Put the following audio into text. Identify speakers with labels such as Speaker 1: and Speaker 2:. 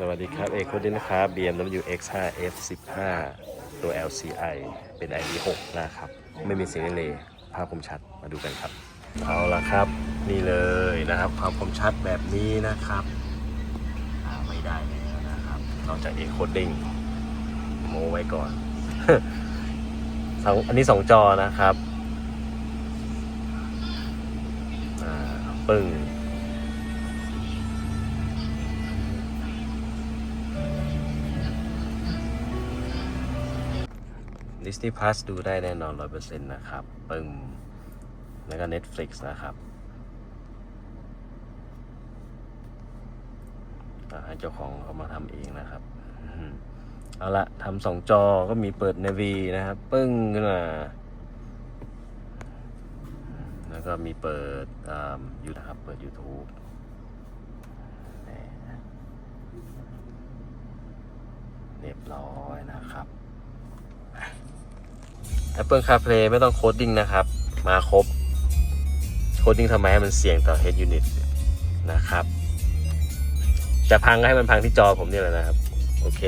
Speaker 1: สวัสดีครับเอกโคดินนะครับ BMW X5 F15 ตัว LCI เป็น ID 6 นะครับ ไม่มีเสียงเลยภาพคมชัดมาดูกันครับ เอาละครับนี่เลยนะครับ ความคมชัดแบบนี้นะครับไม่ได้แล้วนะครับนอกจาก e n c o d i n g โมไว้ก่อนสองอันนี้สองจอนะครับอ่าปึ้ง Disney Plus ดูได้แน่นอน 100%นะครับ ปึ้ง แล้วก็ Netflix นะครับให้เจ้าของเขามาทำเองนะครับ เอาละทำสองจอก็มีเปิด Navy นะครับ ปึ้งขึ้นมา แล้วก็มีเปิดยูนะครับ เปิด YouTube เรียบร้อยนะครับ Apple CarPlay ไม่ต้องโคดดิ้งนะครับ มาครบ โคดดิ้งทำไมให้มันเสี่ยงต่อ Head Unit นะครับ จะพังก็ให้มันพังที่จอผมนี่แหละนะครับ โอเค